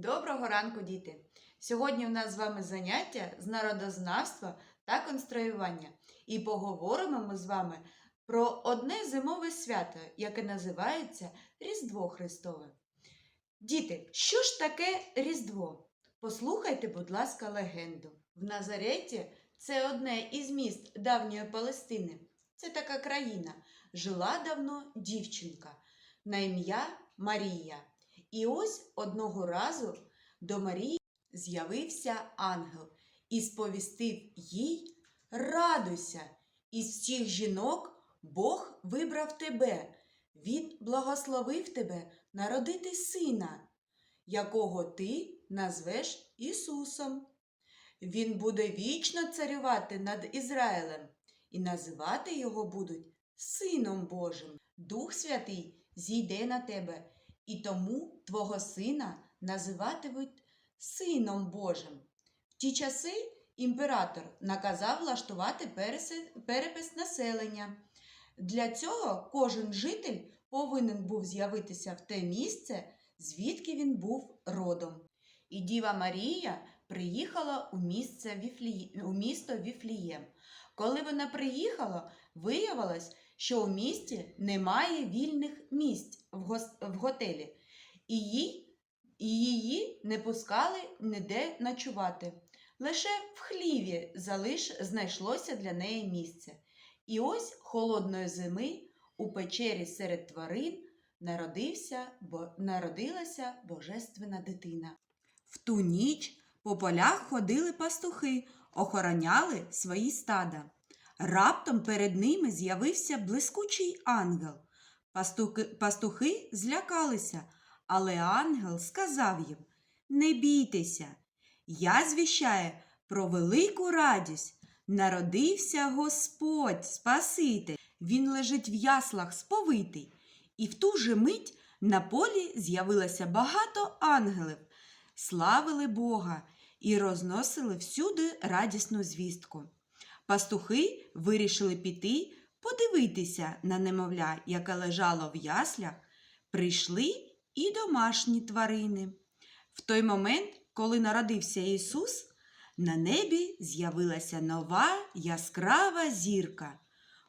Доброго ранку, діти! Сьогодні у нас з вами заняття з народознавства та конструювання. І поговоримо ми з вами про одне зимове свято, яке називається Різдво Христове. Діти, що ж таке Різдво? Послухайте, будь ласка, легенду. В Назареті це одне із міст давньої Палестини. Це така країна. Жила давно дівчинка на ім'я Марія. І ось одного разу до Марії з'явився ангел і сповістив їй Радуйся! Із всіх жінок Бог вибрав тебе. Він благословив тебе народити сина, якого ти назвеш Ісусом. Він буде вічно царювати над Ізраїлем, і називати його будуть Сином Божим. Дух Святий зійде на тебе і тому твого сина називатимуть Сином Божим. В ті часи імператор наказав влаштувати перепис населення. Для цього кожен житель повинен був з'явитися в те місце, звідки він був родом. І Діва Марія приїхала у, місце Віфлі... у місто Віфлієм. Коли вона приїхала, виявилось, що у місті немає вільних місць в, гос... в готелі, і їй... і її не пускали ніде ночувати. Лише в хліві залиш... знайшлося для неї місце. І ось холодної зими у печері серед тварин народився, бо... народилася божественна дитина. В ту ніч по полях ходили пастухи, охороняли свої стада. Раптом перед ними з'явився блискучий ангел. Пастухи, пастухи злякалися, але ангел сказав їм: Не бійтеся, я звіщаю про велику радість. Народився Господь, Спаситель. Він лежить в яслах сповитий. І в ту же мить на полі з'явилося багато ангелів, славили Бога і розносили всюди радісну звістку. Пастухи вирішили піти подивитися на немовля, яке лежало в яслях, прийшли і домашні тварини. В той момент, коли народився Ісус, на небі з'явилася нова яскрава зірка.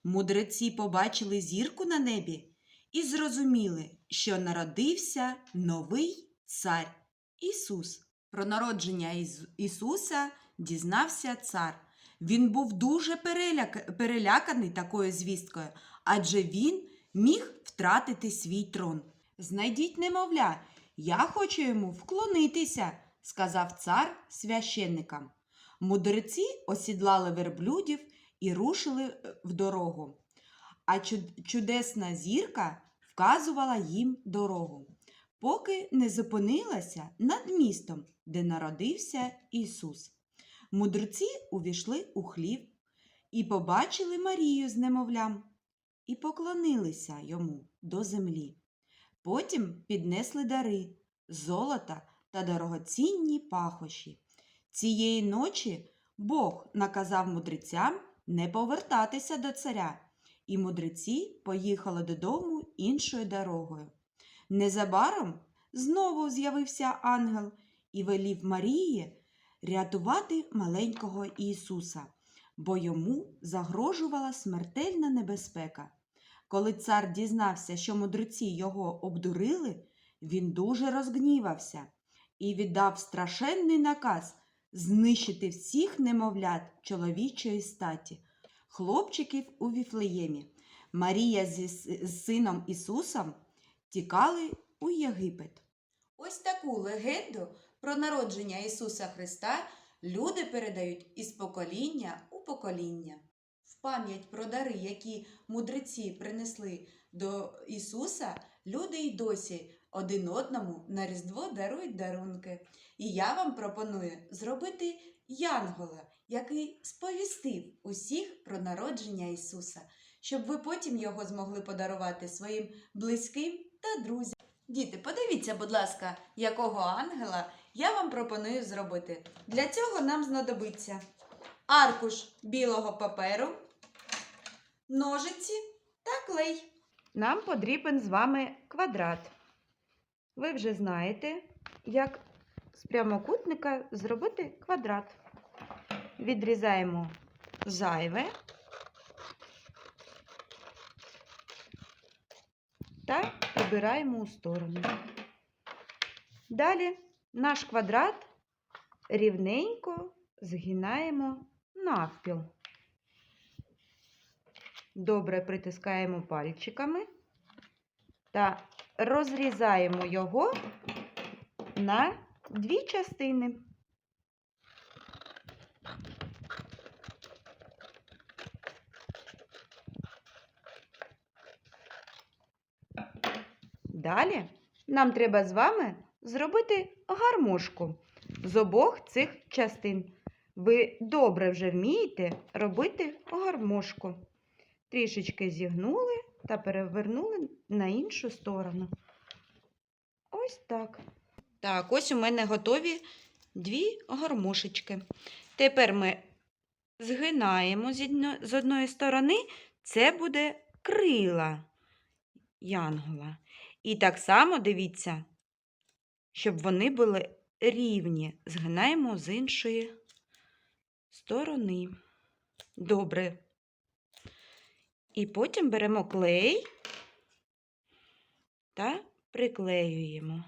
Мудреці побачили зірку на небі і зрозуміли, що народився новий цар Ісус. Про народження Ісуса дізнався цар. Він був дуже переляк... переляканий такою звісткою, адже він міг втратити свій трон. Знайдіть немовля, я хочу йому вклонитися, сказав цар священникам. Мудреці осідлали верблюдів і рушили е, в дорогу. А чудесна зірка вказувала їм дорогу, поки не зупинилася над містом, де народився Ісус. Мудреці увійшли у хлів і побачили Марію з немовлям і поклонилися йому до землі. Потім піднесли дари, золота та дорогоцінні пахощі. Цієї ночі Бог наказав мудрецям не повертатися до царя, і мудреці поїхали додому іншою дорогою. Незабаром знову з'явився ангел і велів Марії рятувати маленького Ісуса, бо йому загрожувала смертельна небезпека. Коли цар дізнався, що мудреці його обдурили, він дуже розгнівався і віддав страшенний наказ знищити всіх немовлят чоловічої статі, хлопчиків у Віфлеємі. Марія зі з сином Ісусом тікали у Єгипет. Ось таку легенду про народження Ісуса Христа люди передають із покоління у покоління. В пам'ять про дари, які мудреці принесли до Ісуса, люди й досі один одному на Різдво дарують дарунки. І я вам пропоную зробити Янгола, який сповістив усіх про народження Ісуса, щоб ви потім його змогли подарувати своїм близьким та друзям. Діти, подивіться, будь ласка, якого ангела я вам пропоную зробити. Для цього нам знадобиться аркуш білого паперу, ножиці та клей. Нам потрібен з вами квадрат. Ви вже знаєте, як з прямокутника зробити квадрат. Відрізаємо зайве та прибираємо у сторону. Далі наш квадрат рівненько згинаємо навпіл. Добре притискаємо пальчиками та розрізаємо його на дві частини. Далі нам треба з вами зробити гармошку з обох цих частин. Ви добре вже вмієте робити гармошку. Трішечки зігнули та перевернули на іншу сторону. Ось так. Так, ось у мене готові дві гармошечки. Тепер ми згинаємо з одно- одної сторони, це буде крила янгола. І так само дивіться, щоб вони були рівні. Згинаємо з іншої сторони. Добре. І потім беремо клей та приклеюємо.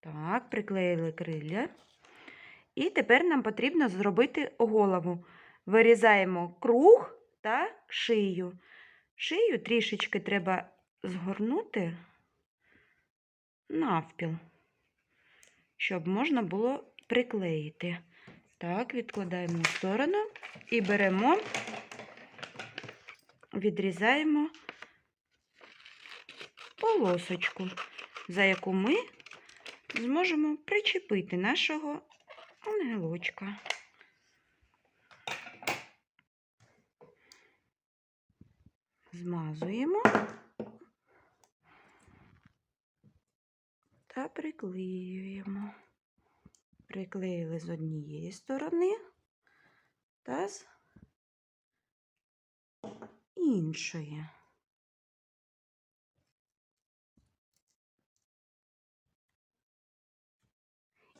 Так, приклеїли крилля. І тепер нам потрібно зробити голову. Вирізаємо круг та шию. Шию трішечки треба згорнути навпіл, щоб можна було приклеїти. Так, відкладаємо в сторону і беремо, відрізаємо полосочку, за яку ми зможемо причепити нашого ангелочка. Змазуємо та приклеюємо. Приклеїли з однієї сторони та з іншої.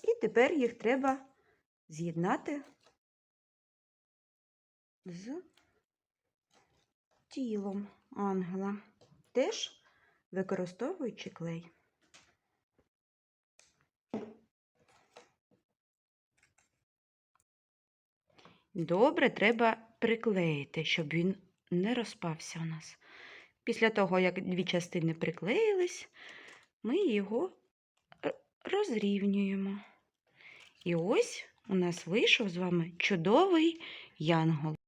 І тепер їх треба з'єднати з тілом ангела, теж використовуючи клей. Добре треба приклеїти, щоб він не розпався у нас. Після того, як дві частини приклеїлись, ми його розрівнюємо. І ось у нас вийшов з вами чудовий янгол.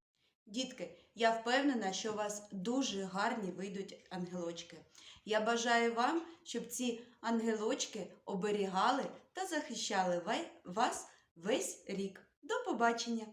Дітки, я впевнена, що у вас дуже гарні вийдуть ангелочки. Я бажаю вам, щоб ці ангелочки оберігали та захищали вас весь рік. До побачення!